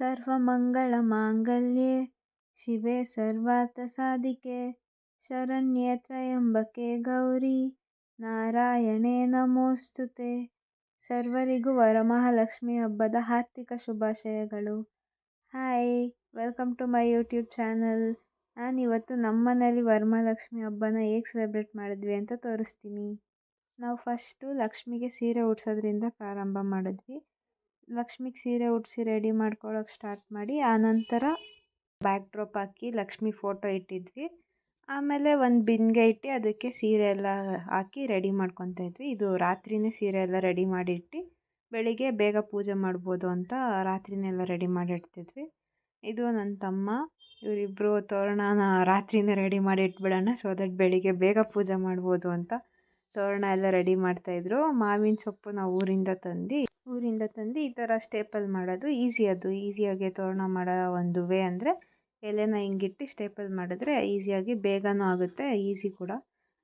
ಸರ್ವಮಂಗಳಮಾಂಗಲ್ಯೆ. ಶಿವೆ ಸರ್ವಾರ್ಥಸಾಧಿಕೆ. ಶರಣ್ಯೆ ತ್ರಯಂಬಕೆ ಗೌರಿ. ನಾರಾಯಣೆ ನಮೋಸ್ತುತೆ. ಸರ್ವರಿಗೂ ವರಮಹಾಲಕ್ಷ್ಮಿ ಹಬ್ಬದ ಹಾರ್ದಿಕ ಶುಭಾಶಯಗಳು. Hi welcome to my YouTube channel ನಾನಿವತ್ತು ನಮ್ಮ ಮನೇಲಿ ವರಮಹಾಲಕ್ಷ್ಮಿ ಹಬ್ಬನ ಹೇಗೆ ಸೆಲೆಬ್ರೇಟ್ ಮಾಡಿದ್ವಿ ಅಂತ ತೋರಿಸ್ತೀನಿ. ನಾವು ಫಸ್ಟು ಲಕ್ಷ್ಮಿಗೆ ಸೀರೆ ಉಡ್ಸೋದ್ರಿಂದ ಪ್ರಾರಂಭ ಮಾಡಿದ್ವಿ. ಲಕ್ಷ್ಮಿಗೆ ಸೀರೆ ಉಡಿಸಿ ರೆಡಿ ಮಾಡ್ಕೊಳ್ಳೋಕೆ ಸ್ಟಾರ್ಟ್ ಮಾಡಿ ಆನಂತರ ಬ್ಯಾಕ್ ಡ್ರಾಪ್ ಹಾಕಿ ಲಕ್ಷ್ಮಿ ಫೋಟೋ ಇಟ್ಟಿದ್ವಿ. ಆಮೇಲೆ ಒಂದು ಬಿಂದಿಗೆ ಇಟ್ಟು ಅದಕ್ಕೆ ಸೀರೆ ಎಲ್ಲ ಹಾಕಿ ರೆಡಿ ಮಾಡ್ಕೊತಾ ಇದ್ವಿ. ಇದು ರಾತ್ರಿಯೇ ಸೀರೆ ಎಲ್ಲ ರೆಡಿ ಮಾಡಿಟ್ಟು, ಬೆಳಿಗ್ಗೆ ಬೇಗ ಪೂಜೆ ಮಾಡ್ಬೋದು ಅಂತ ರಾತ್ರಿಯೇ ರೆಡಿ ಮಾಡಿ ಇಡ್ತಿದ್ವಿ ಇದು ನನ್ನ ತಮ್ಮ ಇವರಿಬ್ಬರು ತೋರಣನ ರಾತ್ರಿಯೇ ರೆಡಿ ಮಾಡಿ ಇಟ್ಬಿಡೋಣ ಸೊ ದಟ್ ಬೆಳಿಗ್ಗೆ ಬೇಗ ಪೂಜೆ ಮಾಡ್ಬೋದು ಅಂತ ತೋರಣ ಎಲ್ಲ ರೆಡಿ ಮಾಡ್ತಾಯಿದ್ರು ಮಾವಿನ ಸೊಪ್ಪು ನಾವು ಊರಿಂದ ತಂದು ಊರಿಂದ ತಂದು ಈ ಥರ ಸ್ಟೇಪಲ್ ಮಾಡೋದು ಈಸಿ ಅದು. ಈಸಿಯಾಗಿ ತೋರಣ ಮಾಡೋ ಒಂದು ವೇ ಅಂದರೆ ಎಲೆನ ಹಿಂಗಿಟ್ಟು ಸ್ಟೇಪಲ್ ಮಾಡಿದ್ರೆ ಈಸಿಯಾಗಿ ಬೇಗನೂ ಆಗುತ್ತೆ, ಈಸಿ ಕೂಡ.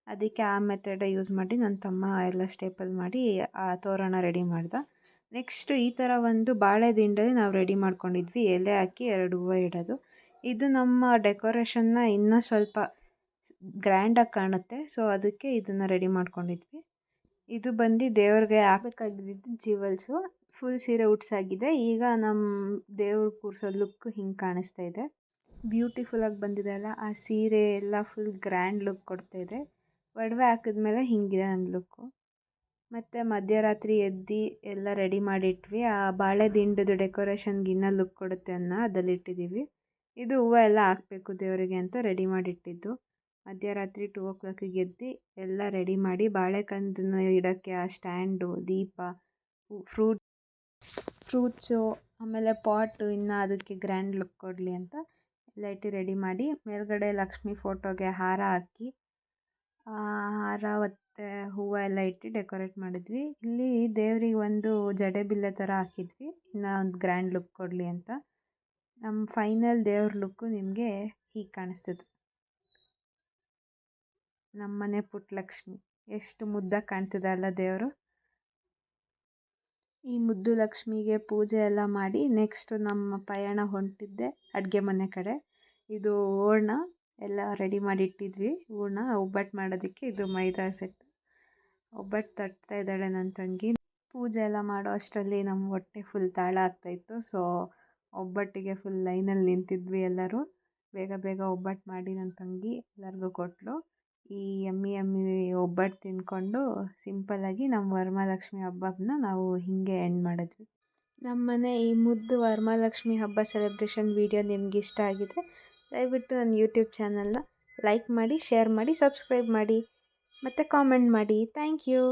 ಅದಕ್ಕೆ ಆ ಮೆಥಡೇ ಯೂಸ್ ಮಾಡಿ ನನ್ನ ತಮ್ಮ ಎಲ್ಲ ಸ್ಟೇಪಲ್ ಮಾಡಿ ಆ ತೋರಣ ರೆಡಿ ಮಾಡ್ದೆ. ನೆಕ್ಸ್ಟು ಈ ಥರ ಒಂದು ಬಾಳೆ ದಿಂಡಲ್ಲಿ ನಾವು ರೆಡಿ ಮಾಡ್ಕೊಂಡಿದ್ವಿ. ಎಲೆ ಹಾಕಿ ಎರಡು ಹೂವು ಇಡೋದು. ಇದು ನಮ್ಮ ಡೆಕೋರೇಷನ್ನ ಇನ್ನೂ ಸ್ವಲ್ಪ ಗ್ರ್ಯಾಂಡಾಗಿ ಕಾಣುತ್ತೆ. ಸೊ ಅದಕ್ಕೆ ಇದನ್ನು ರೆಡಿ ಮಾಡ್ಕೊಂಡಿದ್ವಿ. ಇದು ಬಂದು ದೇವ್ರಿಗೆ ಹಾಕಬೇಕಾಗಿದ್ದು ಜಿವೆಲ್ಸು. ಫುಲ್ ಸೀರೆ ಉಡ್ಸಾಗಿದೆ. ಈಗ ನಮ್ಮ ದೇವ್ರು ಕೂರಿಸೋ ಲುಕ್ ಹಿಂಗೆ ಕಾಣಿಸ್ತಾ ಇದೆ. ಬ್ಯೂಟಿಫುಲ್ಲಾಗಿ ಬಂದಿದೆ ಅಲ್ಲ, ಆ ಸೀರೆ ಎಲ್ಲ ಫುಲ್ ಗ್ರ್ಯಾಂಡ್ ಲುಕ್ ಕೊಡ್ತಾ ಇದೆ. ಒಡವೆ ಹಾಕಿದ್ಮೇಲೆ ಹಿಂಗಿದೆ ನನ್ನ ಲುಕ್ಕು ಮತ್ತು ಮಧ್ಯರಾತ್ರಿ ಎದ್ದು ಎಲ್ಲ ರೆಡಿ ಮಾಡಿಟ್ವಿ. ಆ ಬಾಳೆ ದಿಂಡದ ಡೆಕೋರೇಷನ್ಗೆ ಇನ್ನೂ ಲುಕ್ ಕೊಡುತ್ತೆ ಅನ್ನೋ ಅದಲ್ಲಿಟ್ಟಿದ್ದೀವಿ ಇದು ಹೂವು ಎಲ್ಲ ಹಾಕಬೇಕು ದೇವರಿಗೆ ಅಂತ ರೆಡಿ ಮಾಡಿಟ್ಟಿದ್ದು. ಮಧ್ಯರಾತ್ರಿ ಟು ಓ ಕ್ಲಾಕಿಗೆ ಎದ್ದು ಎಲ್ಲ ರೆಡಿ ಮಾಡಿ ಬಾಳೆಕಂದನ್ನ ಇಡೋಕ್ಕೆ ಆ ಸ್ಟ್ಯಾಂಡು ದೀಪ ಫ್ರೂಟ್ ಫ್ರೂಟ್ಸು ಆಮೇಲೆ ಪಾಟು ಇನ್ನು ಅದಕ್ಕೆ ಗ್ರ್ಯಾಂಡ್ ಲುಕ್ ಕೊಡಲಿ ಅಂತ ಎಲ್ಲ ಇಟ್ಟು ರೆಡಿ ಮಾಡಿ ಮೇಲ್ಗಡೆ ಲಕ್ಷ್ಮಿ ಫೋಟೋಗೆ ಹಾರ ಹಾಕಿ ಹಾರ ಮತ್ತು ಹೂವು ಎಲ್ಲ ಇಟ್ಟು ಡೆಕೋರೇಟ್ ಮಾಡಿದ್ವಿ. ಇಲ್ಲಿ ದೇವ್ರಿಗೆ ಒಂದು ಜಡೆ ಬಿಲ್ಲೆ ಥರ ಹಾಕಿದ್ವಿ. ಇನ್ನು ಒಂದು ಗ್ರ್ಯಾಂಡ್ ಲುಕ್ ಕೊಡಲಿ ಅಂತ. ನಮ್ಮ ಫೈನಲ್ ದೇವ್ರ ಲುಕ್ಕು ನಿಮಗೆ ಹೀಗೆ ಕಾಣಿಸ್ತದೆ. ನಮ್ಮನೆ ಪುಟ್ಟ ಲಕ್ಷ್ಮಿ. ಎಷ್ಟು ಮುದ್ದಾಗಿ ಕಾಣ್ತಿದೆ ಅಲ್ಲ ದೇವರು? ಈ ಮುದ್ದು ಲಕ್ಷ್ಮಿಗೆ ಪೂಜೆ ಎಲ್ಲ ಮಾಡಿ ನೆಕ್ಸ್ಟ್ ನಮ್ಮ ಪಯಣ ಹೊಂಟಿದ್ದೆ ಅಡುಗೆ ಮನೆ ಕಡೆ. ಇದು ಹೂರ್ಣ ಎಲ್ಲ ರೆಡಿ ಮಾಡಿ ಇಟ್ಟಿದ್ವಿ. ಹೂರ್ಣ ಒಬ್ಬಟ್ಟು ಮಾಡೋದಕ್ಕೆ ಇದು ಮೈದಾ ಸೆಟ್ ಒಬ್ಬಟ್ಟು ತಟ್ತಾ ಇದ್ದಾಳೆ ನನ್ನ ತಂಗಿ. ಪೂಜೆ ಎಲ್ಲ ಮಾಡೋ ಅಷ್ಟರಲ್ಲಿ ನಮ್ಮ ಹೊಟ್ಟೆ ಫುಲ್ ತಾಳ ಆಗ್ತಾಯಿತ್ತು ಸೊ ಒಬ್ಬಟ್ಟಿಗೆ ಫುಲ್ ಲೈನಲ್ಲಿ ನಿಂತಿದ್ವಿ ಎಲ್ಲರೂ. ಬೇಗ ಬೇಗ ಒಬ್ಬಟ್ಟು ಮಾಡಿ ನನ್ನ ತಂಗಿ ಎಲ್ಲರಿಗೂ ಕೊಟ್ಟಳು ಈ ಯಮ್ಮಿ ಯಮ್ಮಿ ಒಬ್ಬಟ್ಟು ತಿಂದ್ಕೊಂಡು ಸಿಂಪಲ್ಲಾಗಿ ನಮ್ಮ ವರಮಹಾಲಕ್ಷ್ಮಿ ಹಬ್ಬನ ನಾವು ಹೀಗೆ ಎಂಡ್ ಮಾಡಿದ್ವಿ. ನಮ್ಮ ಮನೆ ಈ ಮುದ್ದು ವರಮಹಾಲಕ್ಷ್ಮಿ ಹಬ್ಬ ಸೆಲೆಬ್ರೇಷನ್ ವೀಡಿಯೋ ನಿಮ್ಗೆ ಇಷ್ಟ ಆಗಿದ್ರೆ ದಯವಿಟ್ಟು ನನ್ನ ಯೂಟ್ಯೂಬ್ ಚಾನಲ್ನ ಲೈಕ್ ಮಾಡಿ ಶೇರ್ ಮಾಡಿ ಸಬ್ಸ್ಕ್ರೈಬ್ ಮಾಡಿ, ಮತ್ತು ಕಾಮೆಂಟ್ ಮಾಡಿ. Thank you